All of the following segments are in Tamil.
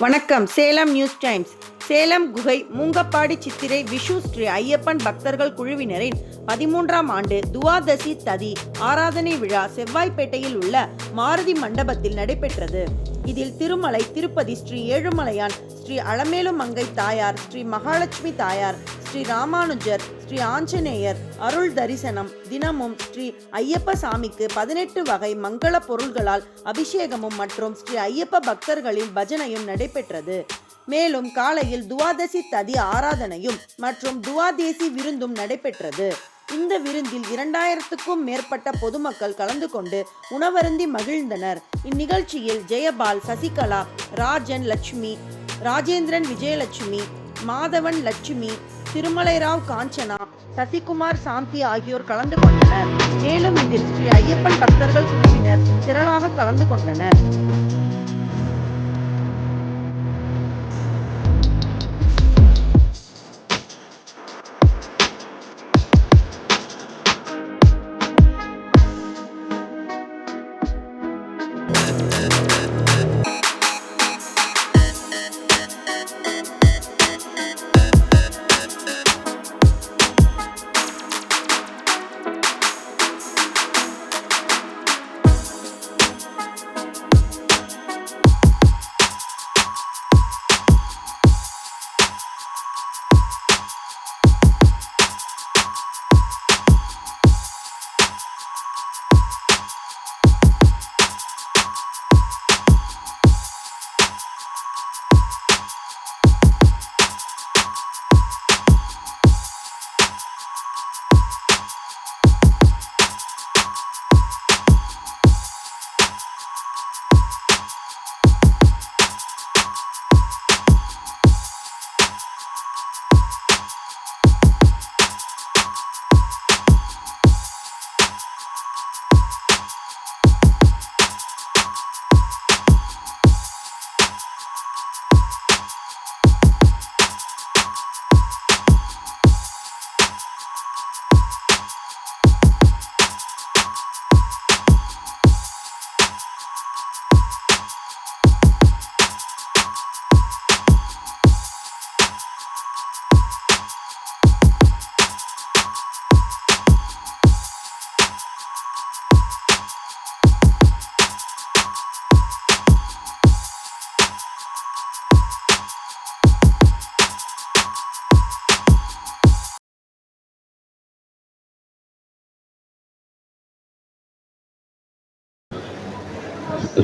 வணக்கம். Salem news times. சேலம் குகை மூங்கப்பாடி சித்திரை விஷு ஸ்ரீ ஐயப்பன் பக்தர்கள் குழுவினரின் பதிமூன்றாம் ஆண்டு துவாதசி ததி ஆராதனை விழா செவ்வாய்ப்பேட்டையில் உள்ள மாருதி மண்டபத்தில் நடைபெற்றது. இதில் திருமலை திருப்பதி ஸ்ரீ ஏழுமலையான் ஸ்ரீ அலமேலு மங்கை தாயார் ஸ்ரீ மகாலட்சுமி தாயார் ஸ்ரீ ராமானுஜர் ஸ்ரீ ஆஞ்சநேயர் அருள் தரிசனம் தினமும் ஸ்ரீ ஐயப்ப சாமிக்கு பதினெட்டு வகை மங்கள பொருள்களால் அபிஷேகமும் மற்றும் ஸ்ரீ ஐயப்ப பக்தர்களின் பஜனையும் நடைபெற்றது. மேலும் காலையில் துவாதசி ததி ஆராதனையும் மற்றும் துவாதேசி விருந்தும் நடைபெற்றது. இந்த விருந்தில் இரண்டாயிரத்துக்கும் மேற்பட்ட பொதுமக்கள் கலந்து கொண்டு உணவருந்தி மகிழ்ந்தனர். இந்நிகழ்ச்சியில் ஜெயபால் சசிகலா ராஜன் லட்சுமி ராஜேந்திரன் விஜயலட்சுமி மாதவன் லட்சுமி திருமலைராவ் காஞ்சனா சசிகுமார் சாந்தி ஆகியோர் கலந்து கொண்டனர். மேலும் இதில் ஸ்ரீ ஐயப்பன் பக்தர்கள் குழுவினர் திரளாக கலந்து கொண்டனர்.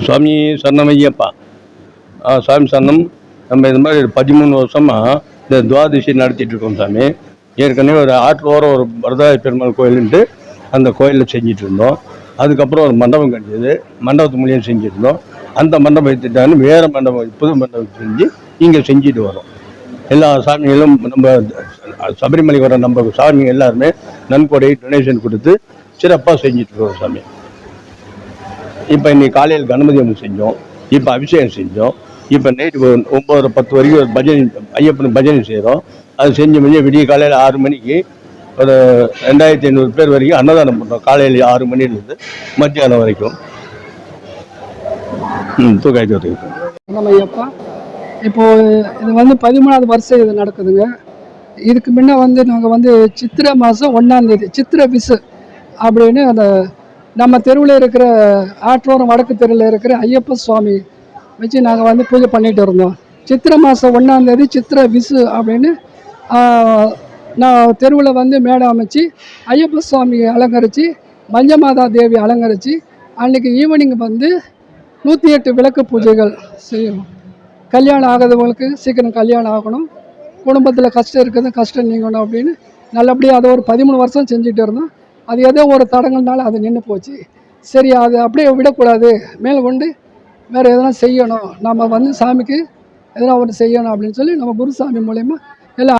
சுவாமி சரணம் ஐயப்பா. சாமி சரணம். நம்ம இது மாதிரி பதிமூணு வருஷமாக இந்த துவாதிசி நடத்திட்டு இருக்கோம் சாமி. ஏற்கனவே ஒரு ஆற்று ஓரம் ஒரு வரதாய பெருமாள் கோயிலுன்ட்டு அந்த கோயிலில் செஞ்சுட்டு இருந்தோம். அதுக்கப்புறம் ஒரு மண்டபம் கிடைச்சது மண்டபத்து மூலியம் செஞ்சுருந்தோம். அந்த மண்டபம் எடுத்துட்டாலும் வேறு மண்டபம் புது மண்டபம் செஞ்சு இங்கே செஞ்சுட்டு வரோம். எல்லா சாமிகளும் நம்ம சபரிமலை வர நம்ம சாமி எல்லாருமே நன்கொடை டொனேஷன் கொடுத்து சிறப்பாக செஞ்சுட்டு இருக்கோம் சாமி. இப்போ இன்னைக்கு காலையில் கணபதி செஞ்சோம். இப்போ அபிஷேகம் செஞ்சோம். இப்போ நைட்டு ஒம்பது பத்து வரைக்கும் ஒரு பஜனை ஐயப்பன் பஜனை செய்கிறோம் அது செஞ்சு முடிஞ்சு விடிய காலையில் ஆறு மணிக்கு ஒரு ரெண்டாயிரத்தி ஐநூறு பேர் வரைக்கும் அன்னதானம் பண்ணுறோம் காலையில் ஆறு மணிலேருந்து மத்தியானம் வரைக்கும். ம் தூக்காய்த்து வரைக்கும் ஐயப்பா. இப்போது இது வந்து பதிமூணாவது வருஷம் இது நடக்குதுங்க. இதுக்கு முன்னே வந்து நாங்கள் வந்து சித்திரை மாதம் ஒன்றாந்தேதி சித்திரை விசு அப்படின்னு அந்த நம்ம தெருவில் இருக்கிற ஆற்றோரம் வடக்கு தெருவில் இருக்கிற ஐயப்ப சுவாமி வச்சு நாங்கள் வந்து பூஜை பண்ணிகிட்டு இருந்தோம். சித்திரை மாதம் ஒன்றாந்தேதி சித்திரை விசு அப்படின்னு நான் தெருவில் வந்து மேடை அமைச்சு ஐயப்ப சுவாமி அலங்கரித்து மஞ்சமாதா தேவி அலங்கரித்து அன்றைக்கி ஈவினிங் வந்து நூற்றி எட்டு விளக்கு பூஜைகள் செய்யணும். கல்யாணம் ஆகாதவங்களுக்கு சீக்கிரம் கல்யாணம் ஆகணும். குடும்பத்தில் கஷ்டம் இருக்குது கஷ்டம் நீங்கணும் அப்படின்னு நல்லபடியாக அதை ஒரு பதிமூணு வருஷம் செஞ்சுட்டு இருந்தோம். அது ஏதோ ஒரு தடங்கள்னால அது நின்று போச்சு. சரி அது அப்படியே விடக்கூடாது. மேலே கொண்டு வேறு எதனா செய்யணும். நம்ம வந்து சாமிக்கு எதனா ஒன்று செய்யணும் அப்படின்னு சொல்லி நம்ம குருசாமி மூலயமா